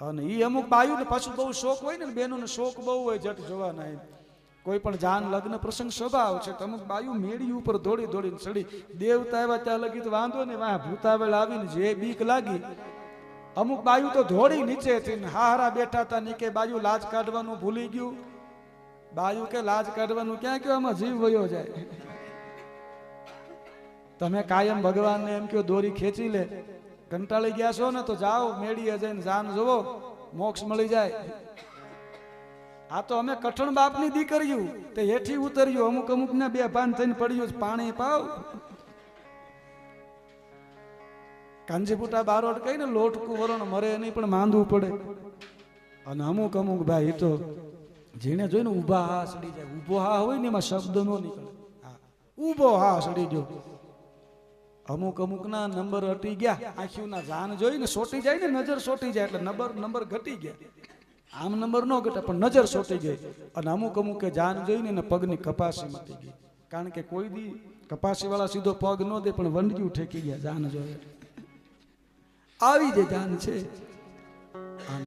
અને એ અમુક બાયુને પાછું બહુ શોખ હોય ને બેનોને શોખ બહુ હોય જટ જોવાના એમ. કોઈ પણ જાન, લગ્ન, પ્રસંગ સ્વભાવ છે અમુક બાયુ મેળી ઉપર દોડી દોડીને ચડી. દેવતા આવ્યા ત્યાં લગી તો વાંધો ને વાહ ભૂતાવેલ આવીને જે બીક લાગી. અમુક બાયુ તો ધોડી નીચે થી હારા બેઠા હતા નીકે બાયુ લાજ કાઢવાનું ભૂલી ગયું. બાયુ કે લાજ કાઢવાનું ક્યાં કયો, આમાં જીવ વયો જાય. તમે કાયમ ભગવાનને એમ કયો, દોરી ખેંચી લે. કંટાળી ગયા છો ને તો જાઓ, મેળીએ જઈને જાન જોવો મોક્ષ મળી જાય. આ તો અમે કઠણ બાપની દીકરીયું તે હેઠી ઉતર્યું, અમુક અમુક ને બે ભાન થઈને પડ્યું પાણી પાવ. કાંજીપુટા બારોટ કહીને લોટકું વરણ મરે નહીં, પણ માંદવું પડે. અને અમુક અમુક ભાઈ તો જેને જોઈને ઊભા હા સડી જાય. ઊભો હા હોય ને એમાં શબ્દ નો નીકળે. હા, ઊભો હા સડી ગયો. અમુક અમુક ના નંબર હટી ગયા. આંખીઓના જાન જોઈને સોટી જાય ને નજર સોટી જાય એટલે નંબર નંબર ઘટી ગયા. આમ નંબર ન ઘટે પણ નજર સોટી ગઈ. અને અમુક અમુકે જાન જોઈને ને પગની કપાસી મટી ગઈ. કારણ કે કોઈ દી કપાસી વાળા સીધો પગ ન દે પણ વંડ્યું ઠેકી ગયા જાન જોયે આવી જે જાન છે.